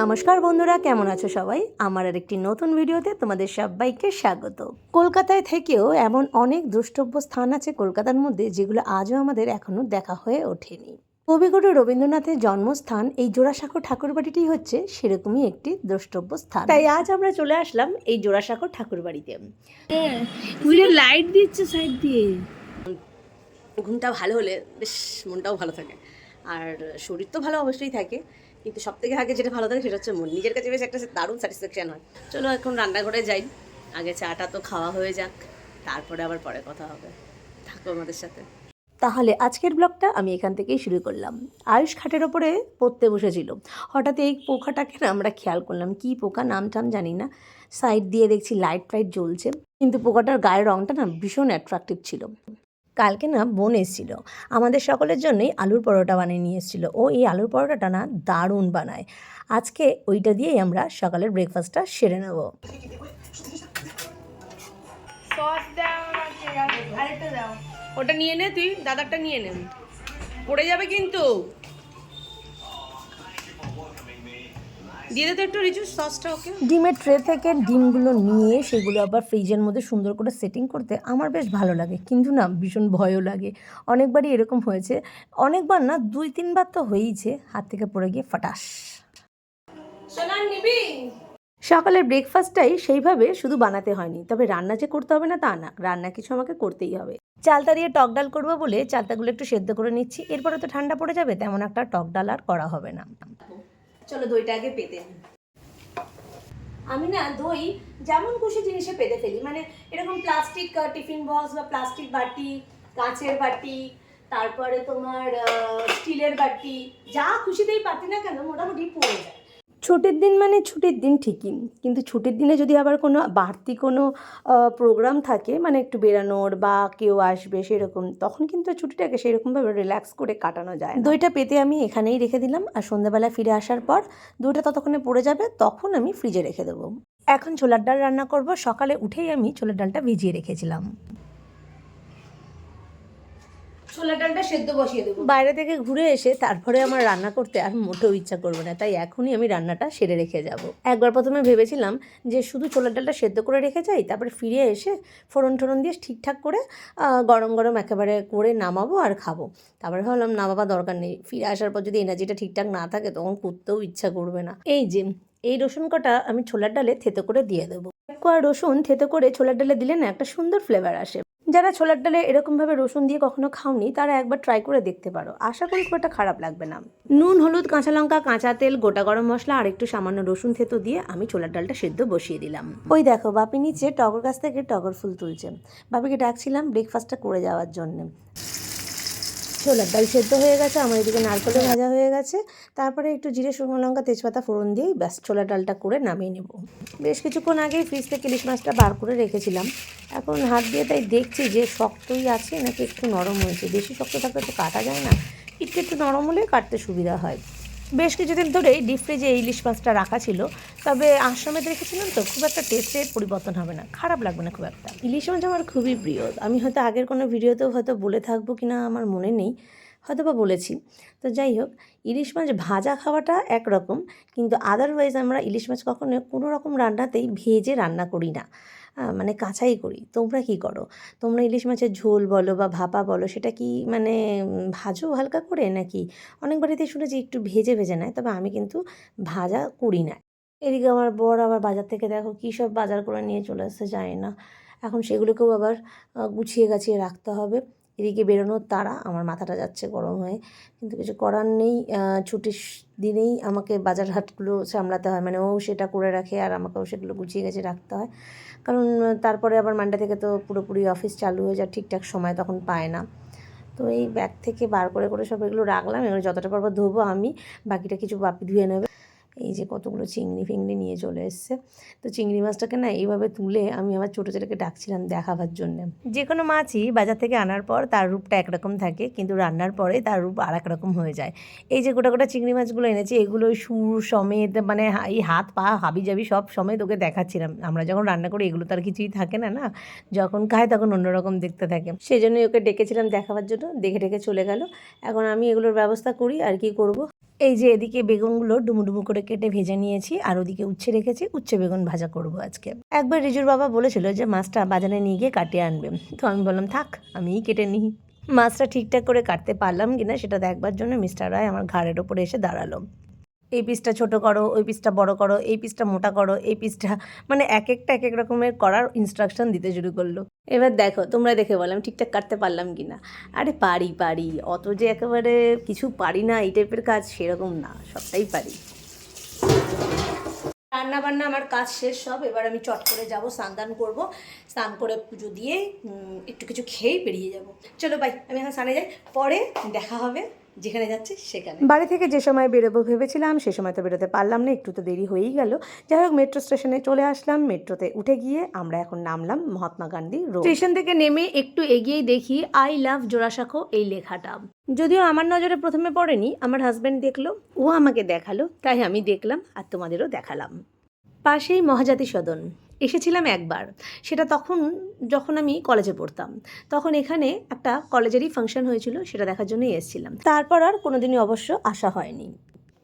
নমস্কার বন্ধুরা কেমন আছো সবাই? আমার আর একটি নতুন ভিডিওতে তোমাদের সবাইকে স্বাগত। কলকাতায় থেকেও এমন অনেক দ্রষ্টব্য স্থান আছে কলকাতার মধ্যে যেগুলো আজও আমাদের এখনও দেখা হয়ে ওঠেনি। কবিগুরু রবীন্দ্রনাথের জন্মস্থান এই জোড়াসাঁকো ঠাকুরবাড়িটি হচ্ছে সেরকমই একটি দ্রষ্টব্য স্থান। তাই আজ আমরা চলে আসলাম এই জোড়াসাঁকো ঠাকুরবাড়িতে। লাইট দিচ্ছে সাইড দিয়ে। ঘুমটা ভালো হলে বেশ মনটাও ভালো থাকে আর শরীর তো ভালো অবশ্যই থাকে। কিন্তু সব থেকে আগে যেটা ভালো থাকে সেটা হচ্ছে মন। নিজের কাছে বেশ একটা দারুণ স্যাটিসফ্যাকশান হয়। চলো এখন রান্নাঘরে যাই। আগে চাটা তো খাওয়া হয়ে যাক, তারপরে আবার পরে কথা হবে। থাকো আমাদের সাথে। তাহলে আজকের ব্লগটা আমি এখান থেকেই শুরু করলাম। আয়ুষ খাটের ওপরে পড়তে বসেছিল। হঠাৎ এই পোকাটাকে না আমরা খেয়াল করলাম। কি পোকা? নাম টাম জানি না। সাইড দিয়ে দেখছি লাইট ফাইট জ্বলছে। কিন্তু পোকাটার গায়ের রঙটা না ভীষণ অ্যাট্রাকটিভ ছিল। কালকে না বোন এসেছিল। আমাদের সকলের জন্যই আলুর পরোটা বানিয়ে নিয়ে এসেছিল ও এই আলুর পরোটাটা না দারুণ বানায়। আজকে ওইটা দিয়েই আমরা সকালের ব্রেকফাস্টটা সেরে নেব। ওটা নিয়ে নে তুই, দাদারটা নিয়ে নে। পড়ে যাবে কিন্তু। দিয়ে দে একটু রিচু সসটা ওকে। ডিমের ট্রে থেকে ডিমগুলো নিয়ে সেগুলো আবার ফ্রিজের মধ্যে সুন্দর করে সেটিং করতে আমার বেশ ভালো লাগে। কিন্তু না ভীষণ ভয়ও লাগে। অনেকবারই এরকম হয়েছে। অনেকবার না দুই তিনবার তো হয়েইছে। হাত থেকে পড়ে গিয়ে ফাটাস। নিবি? সকালের ব্রেকফাস্টটাই সেইভাবে শুধু বানাতে হয়নি। তবে রান্না যে করতে হবে না তা না। রান্না কিছু আমাকে করতেই হবে। চালতা দিয়ে টক ডাল করব বলে চালতাগুলো একটু সেদ্ধ করে নিচ্ছি। এরপরে তো ঠান্ডা পড়ে যাবে তেমন একটা টক ডাল আর করা হবে না। চলো দইটা আগে পেতে নিই। আমি না দই যেমন খুশি জিনিসে পেতে ফেলি মানে এরকম প্লাস্টিক টিফিন বক্স বা প্লাস্টিক বাটি, কাঁচের বাটি, তারপরে তোমার স্টিলের বাটি, যা খুশিতেই পাতি না কেন, মোটামুটি পড়ে যায় ছুটির দিন মানে ছুটির দিন ঠিকই, কিন্তু ছুটির দিনে যদি আবার কোনো বাড়তি কোনো প্রোগ্রাম থাকে মানে একটু বেরানোর বা কেউ আসবে সেরকম, তখন কিন্তু ছুটিটাকে সেরকমভাবে রিল্যাক্স করে কাটানো যায় দইটা পেতে আমি এখানেই রেখে দিলাম আর সন্ধ্যাবেলা ফিরে আসার পর দইটা ততক্ষণে পড়ে যাবে, তখন আমি ফ্রিজে রেখে দেবো। এখন ছোলার ডাল রান্না করব, সকালে উঠেই আমি ছোলার ডালটা ভিজিয়ে রেখেছিলাম। ছোলা ডালটা সেদ্ধ বসিয়ে দেবো। বাইরে থেকে ঘুরে এসে তারপরে আমার রান্না করতে আর মোটেও ইচ্ছা করবে না, তাই এখনই আমি রান্নাটা সেরে রেখে যাব। একবার প্রথমে ভেবেছিলাম যে শুধু ছোলার ডালটা সেদ্ধ করে রেখে যাই, তারপরে ফিরে এসে ফোড়ন টোড়ন দিয়ে ঠিকঠাক করে গরম গরম একেবারে করে নামাবো আর খাব। তারপরে ভাবলাম, না বাবা, দরকার নেই। ফিরে আসার পর যদি এনার্জিটা ঠিকঠাক না থাকে, তখন করতেও ইচ্ছা করবে না। এই যে, এই রসুন কটা আমি ছোলার ডালে থেতো করে দিয়ে দেবো। কোয়া রসুন থেতো করে ছোলার ডালে দিলে না একটা সুন্দর ফ্লেভার আসে। যারা ছোলার ডালে এরকমভাবে রসুন দিয়ে কখনো খাওনি, তারা একবার ট্রাই করে দেখতে পারো। আশা করি খুব একটা খারাপ লাগবে না। নুন, হলুদ, কাঁচা লঙ্কা, কাঁচা তেল, গোটা গরম মশলা আর একটু সামান্য রসুন থেতো দিয়ে আমি ছোলার ডালটা সেদ্ধ বসিয়ে দিলাম। ওই দেখো, বাপি নিচে টগর গাছ থেকে টগর ফুল তুলছে। বাপিকে ডাকছিলাম ব্রেকফাস্টটা করে যাওয়ার জন্য। ছোলার ডাল সেদ্ধ হয়ে গেছে, আমার এদিকে নারকেলও ভাজা হয়ে গেছে। তারপরে একটু জিরে, শুকনো লঙ্কা, তেজপাতা, ফোড়ন দিয়েই ব্যাস ছোলার ডালটা করে নামিয়ে নেব। বেশ কিছুক্ষণ আগেই ফ্রিজ থেকে ইলিশ মাছটা বার করে রেখেছিলাম। এখন হাত দিয়ে তাই দেখছি যে শক্তই আছে নাকি একটু নরম হয়েছে। বেশি শক্ত থাকলে তো কাটা যায় না। একটু একটু নরম হলে কাটতে সুবিধা হয়। বেশ কিছুদিন ধরেই ডিপ ফ্রিজে ইলিশ মাছটা রাখা ছিল, তবে আশ্রমে দেখেছিলাম তো, খুব একটা টেস্টের পরিবর্তন হবে না। খারাপ লাগবে না খুব একটা। ইলিশ মাছ আমার খুবই প্রিয়। আমি হয়তো আগের কোনো ভিডিওতেও হয়তো বলে থাকব কিনা আমার মনে নেই। হয়তো বা বলেছি। তো যাই হোক ইলিশ মাছ ভাজা খাওয়াটা একরকম, কিন্তু আদারওয়াইজ আমরা ইলিশ মাছ কখনো কোনো রকম রান্নাতেই ভেজে রান্না করি না। মানে কাঁচাই করি। তোমরা কি করো? তোমরা ইলিশ মাছের ঝোল বলো বা ভাপা বলো, সেটা কি মানে ভাজো হালকা করে নাকি? অনেক বাড়িতে শুনেছি একটু ভেজে ভেজে নেয়, তবে আমি কিন্তু ভাজা করি না। এদিকে আমার বর আবার বাজার থেকে দেখো কী সব বাজার করে নিয়ে চলে আসতে যায় না। এখন সেগুলোকেও আবার গুছিয়ে গাছিয়ে রাখতে হবে। এদিকে বেরোনোর তারা আমার মাথাটা যাচ্ছে গরম হয়ে। কিন্তু কিছু করার নেই ছুটির দিনেই আমাকে বাজার হাটগুলো সামলাতে হয়। মানে ও সেটা করে রাখে আর আমাকেও সেগুলো গুছিয়ে গেছে রাখতে হয়। কারণ তারপরে আবার মানডে থেকে তো পুরোপুরি অফিস চালু হয়ে যায়, ঠিকঠাক সময় তখন পায় না। তো এই ব্যাগ থেকে বার করে করে সব এগুলো রাখলাম। এগুলো যতটা পারব ধোবো আমি, বাকিটা কিছু বাপি ধুয়ে নেবে। এই যে কতগুলো চিংড়ি ফিংড়ি নিয়ে চলে এসছে। তো চিংড়ি মাছটাকে না এইভাবে তুলে আমি আমার ছোটো ছেলেকে ডাকছিলাম দেখাবার জন্য। যে কোনো মাছই বাজার থেকে আনার পর তার রূপটা একরকম থাকে, কিন্তু রান্নার পরে তার রূপ আর এক রকম হয়ে যায়। এই যে গোটা গোটা চিংড়ি মাছগুলো এনেছি, এগুলো সুর সমেত মানে এই হাত, পা, হাবি জাবি সব সমেত ওকে দেখাচ্ছিলাম। আমরা যখন রান্না করি এগুলো তো আর কিছুই থাকে না না? যখন খায় তখন অন্যরকম দেখতে থাকে। সেই জন্যই ওকে ডেকেছিলাম দেখাবার জন্য, দেখে ডেকে চলে গেল। এখন আমি এগুলোর ব্যবস্থা করি, আর কি করব? এই যে এদিকে বেগুনগুলো ডুমুডুমু করে কেটে ভেজে নিয়েছি, আর ওদিকে উচ্ছে রেখেছি, উচ্ছে বেগুন ভাজা করব আজকে। একবার রিজুর বাবা বলেছিল যে মাছটা বাজারে নিয়ে গিয়ে কাটিয়ে আনবে। তো আমি বললাম, থাক, আমিই কেটে নিই। মাছটা ঠিকঠাক করে কাটতে পারলাম কিনা সেটা দেখবার জন্য মিস্টার রায় আমার ঘাড়ের ওপরে এসে দাঁড়াল। এই পিসটা ছোট করো, ওই পিসটা বড় করো, এই পিসটা মোটা করো, এই পিসটা মানে এক একটা এক এক রকমের করার ইনস্ট্রাকশন দিতে শুরু করল। এবার দেখো, তোমরা দেখে বললাম ঠিকঠাক কাটতে পারলাম কি না আরে পারি পারি, অত যে একেবারে কিছু পারি না, এই টাইপের কাজ সেরকম না, সবটাই পারি। রান্না বান্না আমার কাজ শেষ সব, এবার আমি চট করে যাব স্নান করব, স্নান করে পুজো দিয়ে একটু কিছু খেয়েই বেরিয়ে যাব। চলো বাই আমি এখন স্নানে যাই, পরে দেখা হবে। যেখানে যাচ্ছে সেখানে। বাড়ি থেকে যে সময় বেরোবো ভেবেছিলাম সে সময় তো বেরোতে পারলাম না একটু তো দেরি হয়েই গেল। যাই হোক মেট্রো স্টেশনে চলে আসলাম। মেট্রোতে উঠে গিয়ে আমরা এখন নামলাম মহাত্মা গান্ধী রোড স্টেশন থেকে নেমে একটু এগিয়েই দেখি আই লাভ জোড়াসাঁকো এই লেখাটা। যদিও আমার নজরে প্রথমে পড়েনি আমার হাজব্যান্ড দেখল ও আমাকে দেখাল তাই আমি দেখলাম আর তোমাদেরও দেখালাম। পাশেই মহাজাতি সদন এসেছিলাম একবার। সেটা তখন, যখন আমি কলেজে পড়তাম। তখন এখানে একটা কলেজেরই ফাংশন হয়েছিল, সেটা দেখার জন্যই এসেছিলাম। তারপর আর কোনোদিনই অবশ্য আসা হয়নি।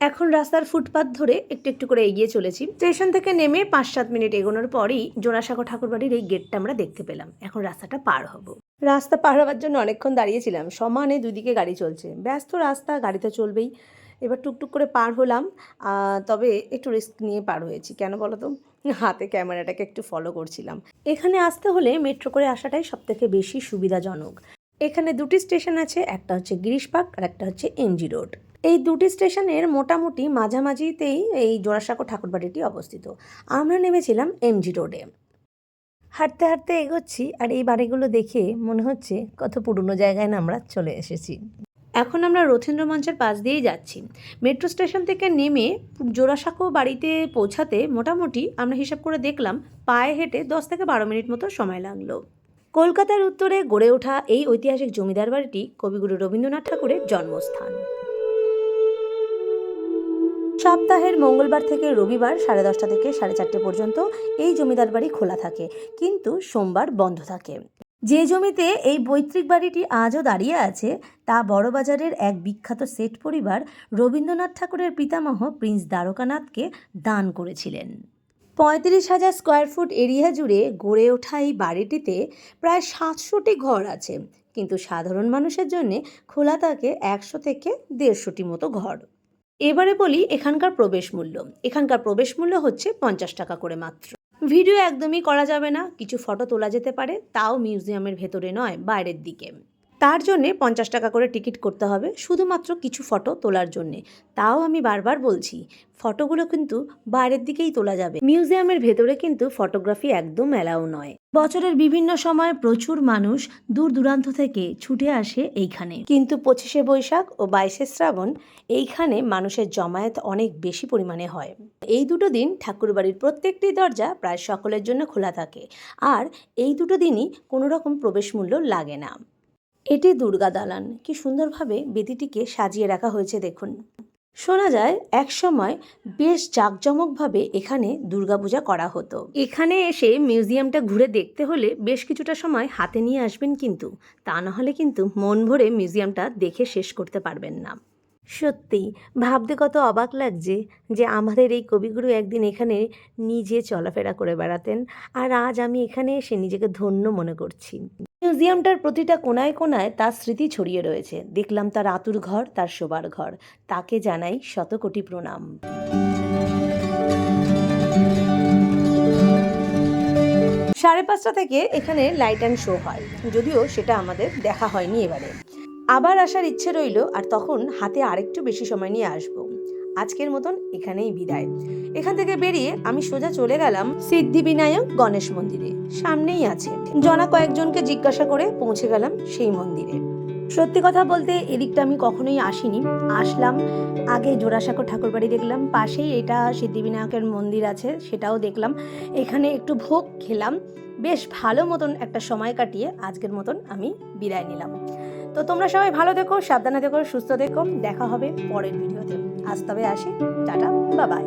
এখন রাস্তার ফুটপাথ ধরে একটু একটু করে এগিয়ে চলেছি। স্টেশন থেকে নেমে পাঁচ সাত মিনিট এগোনোর পরেই জোড়াসাঁকো ঠাকুরবাড়ির এই গেটটা আমরা দেখতে পেলাম। এখন রাস্তাটা পার হব। রাস্তা পার হওয়ার জন্য অনেকক্ষণ দাঁড়িয়েছিলাম। সমানে দুদিকে গাড়ি চলছে। ব্যস্ত রাস্তা, গাড়ি তো চলবেই। এবার টুকটুক করে পার হলাম তবে একটু রিস্ক নিয়ে পার হয়েছি। কেন বলো তো? হাতে ক্যামেরাটাকে একটু ফলো করছিলাম। এখানে আসতে হলে মেট্রো করে আসাটাই সবথেকে বেশি সুবিধাজনক। এখানে দুটি স্টেশন আছে, একটা হচ্ছে গিরিশ পার্ক আর একটা হচ্ছে এমজি রোড। এই দুটি স্টেশনের মোটামুটি মাঝামাঝিতেই এই জোড়াসাঁকো ঠাকুরবাড়িটি অবস্থিত। আমরা নেমেছিলাম এমজি রোডে। হাঁটতে হাঁটতে এগোচ্ছি আর এই বাড়িগুলো দেখে মনে হচ্ছে কত পুরনো জায়গায় না আমরা চলে এসেছি। এখন আমরা রথীন্দ্র মঞ্চের পাশ দিয়েই যাচ্ছি। মেট্রো স্টেশন থেকে নেমে জোড়াসাঁকো বাড়িতে পৌঁছাতে মোটামুটি আমরা হিসাব করে দেখলাম, পায়ে হেঁটে দশ থেকে বারো মিনিট মতো সময় লাগল। কলকাতার উত্তরে গড়ে ওঠা এই ঐতিহাসিক জমিদার বাড়িটি কবিগুরু রবীন্দ্রনাথ ঠাকুরের জন্মস্থান। সপ্তাহের মঙ্গলবার থেকে রবিবার সাড়ে দশটা থেকে সাড়ে চারটে পর্যন্ত এই জমিদার বাড়ি খোলা থাকে, কিন্তু সোমবার বন্ধ থাকে। যে জমিতে এই পৈতৃক বাড়িটি আজও দাঁড়িয়ে আছে, তা বড়বাজারের এক বিখ্যাত সেট পরিবার রবীন্দ্রনাথ ঠাকুরের পিতামহ প্রিন্স দ্বারকানাথকে দান করেছিলেন। পঁয়ত্রিশ হাজার স্কোয়ার ফুট এরিয়া জুড়ে গড়ে ওঠা এই বাড়িটিতে প্রায় সাতশোটি ঘর আছে, কিন্তু সাধারণ মানুষের জন্য খোলা থাকে একশো থেকে দেড়শোটি মতো ঘর। এবারে বলি এখানকার প্রবেশ মূল্য। এখানকার প্রবেশ মূল্য হচ্ছে পঞ্চাশ টাকা করে মাত্র। ভিডিও একদমই করা যাবে না, কিছু ফটো তোলা যেতে পারে, তাও মিউজিয়ামের ভেতরে নয়, বাইরের দিকে। তার জন্যে পঞ্চাশ টাকা করে টিকিট করতে হবে, শুধুমাত্র কিছু ফটো তোলার জন্যে। তাও আমি বারবার বলছি, ফটোগুলো কিন্তু বাইরের দিকেই তোলা যাবে। মিউজিয়ামের ভেতরে কিন্তু ফটোগ্রাফি একদম অ্যালাউ নয়। বছরের বিভিন্ন সময় প্রচুর মানুষ দূর দূরান্ত থেকে ছুটে আসে এইখানে। কিন্তু পঁচিশে বৈশাখ ও বাইশে শ্রাবণ, এইখানে মানুষের জমায়েত অনেক বেশি পরিমাণে হয়। এই দুটো দিন ঠাকুরবাড়ির প্রত্যেকটি দরজা প্রায় সকলের জন্য খোলা থাকে। আর এই দুটো দিনই কোনো রকম প্রবেশ মূল্য লাগে না। এটি দুর্গা দালান। কি সুন্দরভাবে বেদিটিকে সাজিয়ে রাখা হয়েছে দেখুন। শোনা যায় একসময় বেশ জাঁকজমকভাবে এখানে দুর্গাপূজা করা হতো। এখানে এসে মিউজিয়ামটা ঘুরে দেখতে হলে বেশ কিছুটা সময় হাতে নিয়ে আসবেন কিন্তু। তা না হলে কিন্তু মন ভরে মিউজিয়ামটা দেখে শেষ করতে পারবেন না। সত্যি, ভাবতে কত অবাক লাগছে যে আমাদের এই কবিগুরু একদিন এখানে নিজে চলাফেরা করে বেড়াতেন আর আজ আমি এখানে এসে নিজেকে ধন্য মনে করছি। মিউজিয়ামটার প্রতিটা কোনায় কোনায় তার স্মৃতি ছড়িয়ে রয়েছে। দেখলাম তার আতুর ঘর, তার শোবার ঘর। তাকে জানাই শত কোটি প্রণাম। সাড়ে পাঁচটা থেকে এখানে লাইট অ্যান্ড শো হয়। যদিও সেটা আমাদের দেখা হয়নি এবারে। আবার আসার ইচ্ছে রইল আর তখন হাতে আরেকটু বেশি সময় নিয়ে আসব। আজকের মতন এখানেই বিদায়। এখান থেকে বেরিয়ে আমি সোজা চলে গেলাম সিদ্ধিবিনায়ক গণেশ মন্দিরে। সামনেই আছে। জনা কয়েকজনকে জিজ্ঞাসা করে পৌঁছে গেলাম সেই মন্দিরে। সত্যি কথা বলতে এদিকটা আমি কখনোই আসিনি। আসলাম, আগে জোড়াসাঁকো ঠাকুরবাড়ি দেখলাম, পাশেই এটা সিদ্ধিবিনায়কের মন্দির আছে, সেটাও দেখলাম। এখানে একটু ভোগ খেলাম। বেশ ভালো মতন একটা সময় কাটিয়ে আজকের মতন আমি বিদায় নিলাম। তো তোমরা সবাই ভালো দেখো সাবধানে দেখো সুস্থ দেখো দেখা হবে পরের ভিডিওতে। আজ তবে আসি। টাটা, বাবাই।